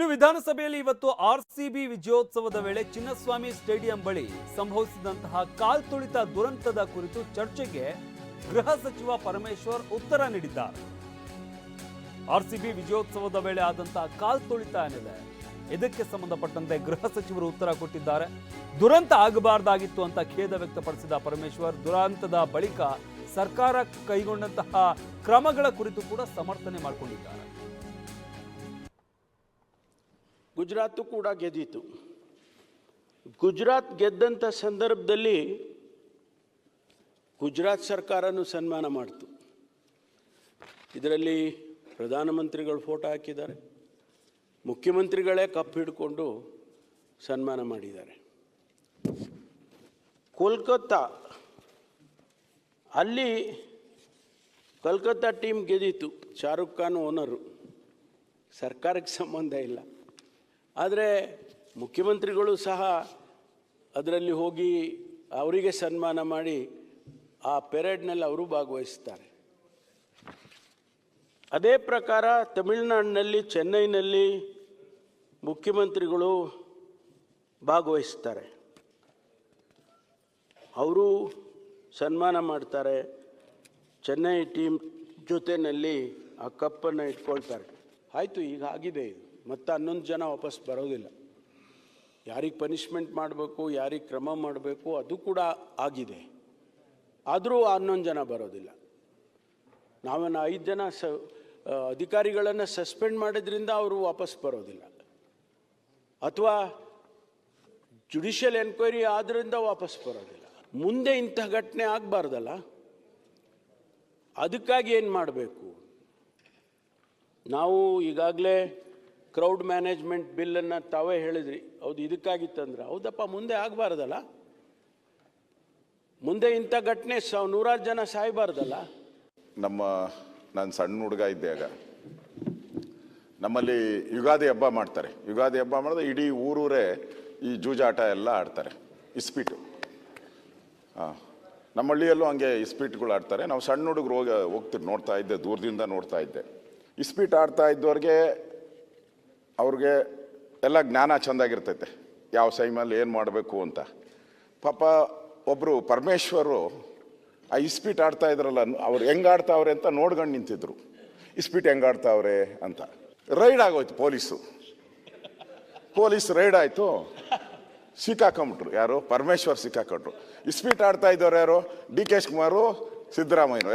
ಇನ್ನು ವಿಧಾನಸಭೆಯಲ್ಲಿ ಇವತ್ತು ಆರ್ ಸಿಬಿ ವಿಜಯೋತ್ಸವದ ವೇಳೆ ಚಿನ್ನಸ್ವಾಮಿ ಸ್ಟೇಡಿಯಂ ಬಳಿ ಸಂಭವಿಸಿದಂತಹ ಕಾಲ್ತುಳಿತ ದುರಂತದ ಕುರಿತು ಚರ್ಚೆಗೆ ಗೃಹ ಸಚಿವ ಪರಮೇಶ್ವರ್ ಉತ್ತರ ನೀಡಿದ್ದಾರೆ. ಆರ್ಸಿಬಿ ವಿಜಯೋತ್ಸವದ ವೇಳೆ ಆದಂತಹ ಕಾಲ್ತುಳಿತ ಏನಿದೆ, ಇದಕ್ಕೆ ಸಂಬಂಧಪಟ್ಟಂತೆ ಗೃಹ ಸಚಿವರು ಉತ್ತರ ಕೊಟ್ಟಿದ್ದಾರೆ. ದುರಂತ ಆಗಬಾರ್ದಾಗಿತ್ತು ಅಂತ ಖೇದ ವ್ಯಕ್ತಪಡಿಸಿದ ಪರಮೇಶ್ವರ್, ದುರಂತದ ಬಳಿಕ ಸರ್ಕಾರ ಕೈಗೊಂಡಂತಹ ಕ್ರಮಗಳ ಕುರಿತು ಕೂಡ ಸಮರ್ಥನೆ ಮಾಡಿಕೊಂಡಿದ್ದಾರೆ. ಗುಜರಾತು ಕೂಡ ಗೆದ್ದಿತು. ಗುಜರಾತ್ ಗೆದ್ದಂಥ ಸಂದರ್ಭದಲ್ಲಿ ಗುಜರಾತ್ ಸರ್ಕಾರನೂ ಸನ್ಮಾನ ಮಾಡ್ತು. ಇದರಲ್ಲಿ ಪ್ರಧಾನಮಂತ್ರಿಗಳು ಫೋಟೋ ಹಾಕಿದ್ದಾರೆ. ಮುಖ್ಯಮಂತ್ರಿಗಳೇ ಕಪ್ ಹಿಡ್ಕೊಂಡು ಸನ್ಮಾನ ಮಾಡಿದ್ದಾರೆ. ಕೋಲ್ಕತ್ತಾ, ಅಲ್ಲಿ ಕೋಲ್ಕತ್ತಾ ಟೀಮ್ ಗೆದ್ದಿತ್ತು ಶಾರುಖ್ ಖಾನ್ ಓನರು ಸರ್ಕಾರಕ್ಕೆ ಸಂಬಂಧ ಇಲ್ಲ. ಆದರೆ ಮುಖ್ಯಮಂತ್ರಿಗಳು ಸಹ ಅದರಲ್ಲಿ ಹೋಗಿ ಅವರಿಗೆ ಸನ್ಮಾನ ಮಾಡಿ ಆ ಪೆರೇಡ್ನಲ್ಲಿ ಅವರು ಭಾಗವಹಿಸ್ತಾರೆ. ಅದೇ ಪ್ರಕಾರ ತಮಿಳುನಾಡಿನಲ್ಲಿ, ಚೆನ್ನೈನಲ್ಲಿ ಮುಖ್ಯಮಂತ್ರಿಗಳು ಭಾಗವಹಿಸ್ತಾರೆ. ಅವರು ಸನ್ಮಾನ ಮಾಡ್ತಾರೆ. ಚೆನ್ನೈ ಟೀಮ್ ಜೊತೆಯಲ್ಲಿ ಆ ಕಪ್ಪನ್ನು ಇಟ್ಕೊಳ್ತಾರೆ. ಆಯಿತು, ಈಗ ಆಗಿದೆ ಇದು. ಮತ್ತೆ ಹನ್ನೊಂದು ಜನ ವಾಪಸ್ ಬರೋದಿಲ್ಲ. ಯಾರಿಗೆ ಪನಿಷ್ಮೆಂಟ್ ಮಾಡಬೇಕು, ಯಾರಿಗೆ ಕ್ರಮ ಮಾಡಬೇಕು, ಅದು ಕೂಡ ಆಗಿದೆ. ಆದರೂ ಹನ್ನೊಂದು ಜನ ಬರೋದಿಲ್ಲ. ನಾವೇನು ಐದು ಜನ ಸ ಅಧಿಕಾರಿಗಳನ್ನು ಸಸ್ಪೆಂಡ್ ಮಾಡಿದ್ರಿಂದ ಅವರು ವಾಪಸ್ ಬರೋದಿಲ್ಲ. ಅಥವಾ ಜುಡಿಷಿಯಲ್ ಎನ್ಕ್ವೈರಿ ಆದ್ರಿಂದ ವಾಪಸ್ ಬರೋದಿಲ್ಲ. ಮುಂದೆ ಇಂಥ ಘಟನೆ ಆಗಬಾರ್ದಲ್ಲ. ಅದಕ್ಕಾಗಿ ಏನು ಮಾಡಬೇಕು? ನಾವು ಈಗಾಗಲೇ ಕ್ರೌಡ್ ಮ್ಯಾನೇಜ್ಮೆಂಟ್ ಬಿಲ್ಲನ್ನು ತಾವೇ ಹೇಳಿದ್ರಿ. ಹೌದು, ಇದಕ್ಕಾಗಿತ್ತಂದ್ರೆ. ಹೌದಪ್ಪ, ಮುಂದೆ ಆಗಬಾರ್ದಲ್ಲ? ಮುಂದೆ ಇಂಥ ಘಟನೆ ಸ, ನೂರಾರು ಜನ ಸಾಯಬಾರ್ದಲ್ಲ? ನಮ್ಮ, ನಾನು ಸಣ್ಣ ಹುಡುಗ ಇದ್ದಾಗ, ನಮ್ಮಲ್ಲಿ ಯುಗಾದಿ ಹಬ್ಬ ಮಾಡ್ತಾರೆ. ಯುಗಾದಿ ಹಬ್ಬ ಮಾಡಿದ್ರೆ ಇಡೀ ಊರೂರೇ ಈ ಜೂಜಾಟ ಎಲ್ಲ ಆಡ್ತಾರೆ. ಇಸ್ಪೀಟು. ಹಾಂ. ನಮ್ಮ ಹಳ್ಳಿಯಲ್ಲೂ ಹಂಗೆ ಇಸ್ಪೀಟ್ಗಳು ಆಡ್ತಾರೆ. ನಾವು ಸಣ್ಣ ಹುಡುಗರು ಹೋಗಿ, ಹೋಗ್ತಿರ್, ನೋಡ್ತಾ ಇದ್ದೆ, ದೂರದಿಂದ ನೋಡ್ತಾ ಇದ್ದೆ. ಇಸ್ಪೀಟ್ ಆಡ್ತಾ ಇದ್ದವ್ರಿಗೆ ಅವ್ರಿಗೆ ಎಲ್ಲ ಜ್ಞಾನ ಚೆಂದಾಗಿರ್ತೈತೆ. ಯಾವ ಸೈಮಲ್ಲಿ ಏನು ಮಾಡಬೇಕು ಅಂತ. ಪಾಪ ಒಬ್ಬರು ಪರಮೇಶ್ವರು ಆ ಇಸ್ಪೀಟ್ ಆಡ್ತಾ ಇದ್ರಲ್ಲ, ಅವ್ರು ಹೆಂಗೆ ಆಡ್ತಾವ್ರೆ ಅಂತ ನೋಡ್ಕೊಂಡು ನಿಂತಿದ್ರು. ಇಸ್ಪೀಟ್ ಹೆಂಗೆ ಆಡ್ತಾವ್ರೆ ಅಂತ. ರೈಡ್ ಆಗೋಯ್ತು ಪೊಲೀಸು. ಪೊಲೀಸ್ ರೈಡ್ ಆಯಿತು. ಸಿಕ್ಕಾಕೊಂಬಿಟ್ರು ಯಾರು, ಪರಮೇಶ್ವರ್ ಸಿಕ್ಕಾಕೊಂಡ್ರು. ಇಸ್ಪೀಟ್ ಆಡ್ತಾ ಇದ್ದವ್ರು ಯಾರು, ಡಿ ಕೆ ಶಿವಕುಮಾರು ಎಸ್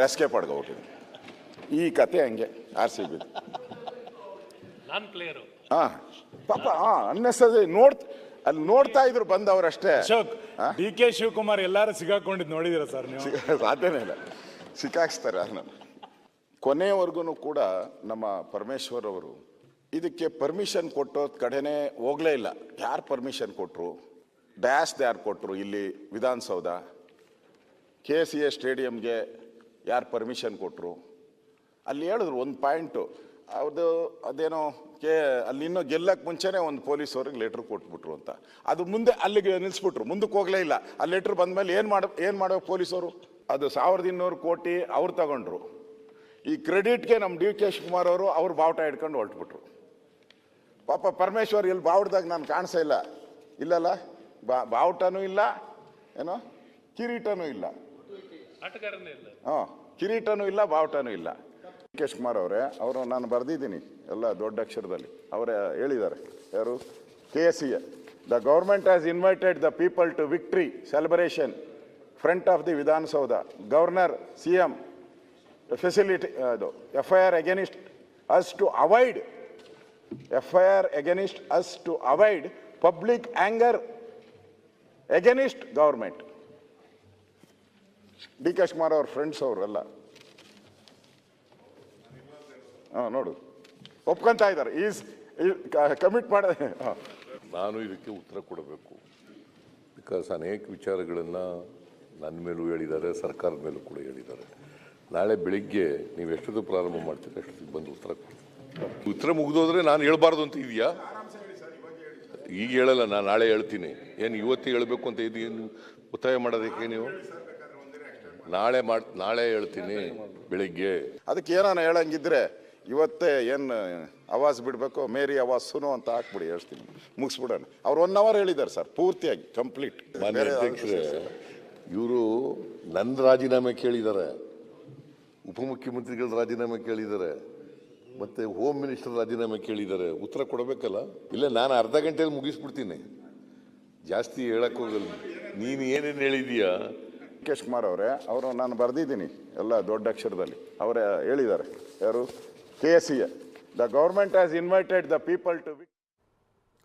ಎಸ್ಕೇಪ್ ಆಡ್ಕೊಬಿಟ್ಟಿದ್ರು. ಈ ಕತೆ ಹಂಗೆ, ಆರ್ ಸಿ ಬಿ ಹಾಂ. ಪಾಪ ಹಾಂ ಅನ್ನಿಸ್ತದೆ ನೋಡ್ ಅಲ್ಲಿ ನೋಡ್ತಾ ಇದ್ರು ಬಂದವರಷ್ಟೇ. ಅಶೋಕ್ ಹಾ? ಡಿ ಕೆ ಶಿವಕುಮಾರ್ ಎಲ್ಲಾರು ಸಿಗಾಕೊಂಡಿದ್ ನೋಡಿದಿರ ಸರ್ ನೀವು? ಸಿಗ- ಸಾಧ್ಯನೇ ಇಲ್ಲ. ಸಿಕ್ಕಾಕ್ಸ್ತಾರೆ ಅದನ್ನ. ಕೊನೆಯವರೆಗೂ ಕೂಡ ನಮ್ಮ ಪರಮೇಶ್ವರ್ ಅವರು ಇದಕ್ಕೆ ಪರ್ಮಿಷನ್ ಕೊಟ್ಟೋದ್ ಕಡೆನೇ ಹೋಗ್ಲೇ ಇಲ್ಲ. ಯಾರು ಪರ್ಮಿಷನ್ ಕೊಟ್ಟರು ಡ್ಯಾಶ್ ಯಾರು ಕೊಟ್ಟರು ಇಲ್ಲಿ ವಿಧಾನಸೌಧ? ಕೆ ಸಿ ಎ ಸ್ಟೇಡಿಯಮ್ಗೆ ಯಾರು ಪರ್ಮಿಷನ್ ಕೊಟ್ಟರು ಅಲ್ಲಿ ಹೇಳಿದ್ರು ಒಂದು ಪಾಯಿಂಟು ಅವ್ರದ್ದು ಅದೇನೋ ಕೆ ಅಲ್ಲಿ ಇನ್ನೂ ಗೆಲ್ಲಕ್ಕೆ ಮುಂಚೆನೇ ಒಂದು ಪೊಲೀಸ್ ಅವ್ರಿಗೆ ಲೆಟ್ರ್ ಕೊಟ್ಬಿಟ್ರು ಅಂತ. ಅದು ಮುಂದೆ ಅಲ್ಲಿಗೆ ನಿಲ್ಲಿಸ್ಬಿಟ್ರು ಮುಂದಕ್ಕೆ ಹೋಗಲೇ ಇಲ್ಲ. ಆ ಲೆಟ್ರ್ ಬಂದಮೇಲೆ ಏನು ಮಾಡ ಏನು ಮಾಡೋ ಪೊಲೀಸವರು ಅದು ಸಾವಿರದ ಇನ್ನೂರು ಕೋಟಿ ಅವ್ರು ತಗೊಂಡ್ರು. ಈ ಕ್ರೆಡಿಟ್ಗೆ ನಮ್ಮ ಡಿ ಕೆ ಶಿವಕುಮಾರ್ ಅವರು ಅವ್ರು ಬಾವುಟ ಹಿಡ್ಕೊಂಡು ಹೊರಟ್ಬಿಟ್ರು. ಪಾಪ ಪರಮೇಶ್ವರ್ ಇಲ್ಲಿ ಬಾವುಟದಾಗ ನಾನು ಕಾಣಿಸೇ ಇಲ್ಲ. ಇಲ್ಲಲ್ಲ? ಬಾ ಬಾವುಟನೂ ಇಲ್ಲ. ಏನೋ? ಕಿರೀಟನೂ ಇಲ್ಲ. ಹಾಂ ಕಿರೀಟನೂ ಇಲ್ಲ ಬಾವುಟನೂ ಇಲ್ಲ. ಕೆ ಕುಮಾರ್ ಅವರೇ, ಅವರು ನಾನು ಬರೆದಿದ್ದೀನಿ ಎಲ್ಲ ದೊಡ್ಡ ಅಕ್ಷರದಲ್ಲಿ. ಅವರೇ ಹೇಳಿದ್ದಾರೆ. ಯಾರು? K S C the government has invited the people to victory celebration front of the Vidhana Soudha governor C M facility ಅದು F I R against us to avoid F I R against us to avoid public anger against government D K Kumar ಅವ್ರ friends ಅವರೆಲ್ಲ ಹಾಂ ನೋಡು. ಒಪ್ಕೊಂತ ಇದ್ದಾರೆ. Is commit ಮಾಡ ನಾನು ಇದಕ್ಕೆ ಉತ್ತರ ಕೊಡಬೇಕು. ಬಿಕಾಸ್ ಅನೇಕ ವಿಚಾರಗಳನ್ನು ನನ್ನ ಮೇಲೂ ಹೇಳಿದ್ದಾರೆ ಸರ್ಕಾರದ ಮೇಲೂ ಕೂಡ ಹೇಳಿದ್ದಾರೆ. ನಾಳೆ ಬೆಳಿಗ್ಗೆ ನೀವು ಎಷ್ಟೊತ್ತು ಪ್ರಾರಂಭ ಮಾಡ್ತೀರಿ ಅಷ್ಟೊತ್ತಿಗೆ ಬಂದು ಉತ್ತರ ಕೊಡ್ತೀನಿ ಉತ್ತರ ಮುಗಿದೋದ್ರೆ ನಾನು ಹೇಳಬಾರ್ದು ಅಂತ ಇದೆಯಾ ಈಗ ಹೇಳಲ್ಲ ನಾನು ನಾಳೆ ಹೇಳ್ತೀನಿ. ಏನು ಇವತ್ತು ಹೇಳಬೇಕು ಅಂತ ಇದು ಏನು ಒತ್ತಾಯ ಮಾಡೋದಕ್ಕೆ ನೀವು? ನಾಳೆ ಮಾಡಿ ನಾಳೆ ಹೇಳ್ತೀನಿ ಬೆಳಿಗ್ಗೆ. ಅದಕ್ಕೆ ಏನಾನ ಹೇಳಂಗಿದ್ರೆ ಇವತ್ತೇ ಏನು ಅವಾಜ್ ಬಿಡಬೇಕು ಮೇರಿ ಅವಾಜ್ ಸುನು ಅಂತ ಹಾಕ್ಬಿಡಿ ಹೇಳ್ತೀನಿ. ಮುಗಿಸ್ಬಿಡೋಣ. ಅವ್ರು ಒನ್ ಅವರ್ ಹೇಳಿದ್ದಾರೆ ಸರ್ ಪೂರ್ತಿಯಾಗಿ ಕಂಪ್ಲೀಟ್. ಮಾನ್ಯ ಅಧ್ಯಕ್ಷರೇ ಇವರು ನನ್ನ ರಾಜೀನಾಮೆ ಕೇಳಿದ್ದಾರೆ. ಉಪಮುಖ್ಯಮಂತ್ರಿಗಳ ರಾಜೀನಾಮೆ ಕೇಳಿದ್ದಾರೆ. ಮತ್ತು ಹೋಮ್ ಮಿನಿಸ್ಟರ್ ರಾಜೀನಾಮೆ ಕೇಳಿದ್ದಾರೆ. ಉತ್ತರ ಕೊಡಬೇಕಲ್ಲ? ಇಲ್ಲ ನಾನು ಅರ್ಧ ಗಂಟೆಯಲ್ಲಿ ಮುಗಿಸ್ಬಿಡ್ತೀನಿ. ಜಾಸ್ತಿ ಹೇಳಕ್ಕೆ ಹೋಗಲ್ಲ. ನೀನು ಏನೇನು ಹೇಳಿದೀಯಾ? ಕೆ ಕುಮಾರ್ ಅವರೇ ಅವರು ನಾನು ಬರೆದಿದ್ದೀನಿ ಎಲ್ಲ ದೊಡ್ಡ ಅಕ್ಷರದಲ್ಲಿ. ಅವರೇ ಹೇಳಿದ್ದಾರೆ. ಯಾರು? KCA. The government has invited the people to be.